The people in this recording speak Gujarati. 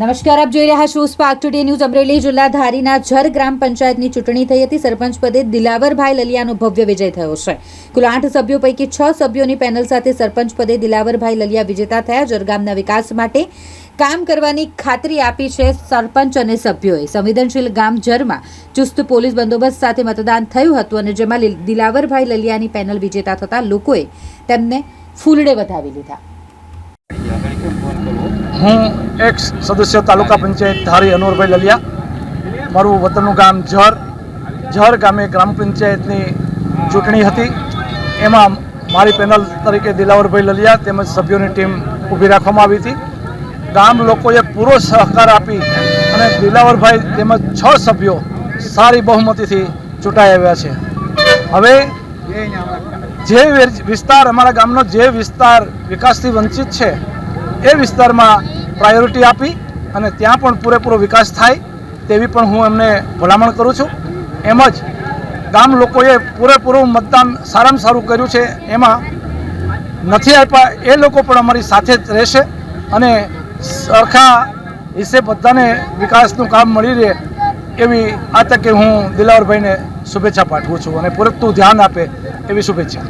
નમસ્કાર, આપ જોઈ રહ્યા છો સ્પાર્ક ટુડે ન્યૂઝ અમરેલી જિલ્લા ધારીના ઝર ગ્રામ પંચાયતની ચૂંટણી થઈ હતી. સરપંચ પદે દિલાવરભાઈ લલિયાનો ભવ્ય વિજય થયો છે. કુલ આઠ સભ્યો પૈકી છ સભ્યોની પેનલ સાથે સરપંચ પદે દિલાવરભાઈ લલિયા વિજેતા થયા. જરગામના વિકાસ માટે કામ કરવાની ખાતરી આપી છે સરપંચ અને સભ્યોએ. સંવેદનશીલ ગામ જરમાં ચુસ્ત પોલીસ બંદોબસ્ત સાથે મતદાન થયું હતું અને જેમાં દિલાવરભાઈ લલિયાની પેનલ વિજેતા થતાં લોકોએ તેમને ફૂલડે વધાવી લીધા. હું એક્સ સદસ્ય તાલુકા પંચાયત ધારી અનોરભાઈ લલિયા. મારું વતનનું ગામ ઝર ઝર ગામે ગ્રામ પંચાયતની ચૂંટણી હતી. એમાં મારી પેનલ તરીકે દિલાવરભાઈ લલિયા તેમજ સભ્યોની ટીમ ઊભી રાખવામાં આવી હતી. ગામ લોકોએ પૂરો સહકાર આપી અને દિલાવરભાઈ તેમજ છ સભ્યો સારી બહુમતીથી ચૂંટાઈ આવ્યા છે. હવે જે વિસ્તાર અમારા ગામનો જે વિસ્તાર વિકાસથી વંચિત છે, એ વિસ્તારમાં પ્રાયોરિટી આપી અને ત્યાં પણ પૂરેપૂરો વિકાસ થાય તેવી પણ હું એમને ભલામણ કરું છું. એમ જ ગામ લોકોએ પૂરેપૂરું મતદાન સારામાં સારું કર્યું છે. એમાં નથી આપ્યા એ લોકો પણ અમારી સાથે જ રહેશે અને સરખા હિસ્સે બધાને વિકાસનું કામ મળી રહે એવી આ તકે હું દિલાવરભાઈને શુભેચ્છા પાઠવું છું અને પૂરતું ધ્યાન આપે એવી શુભેચ્છા.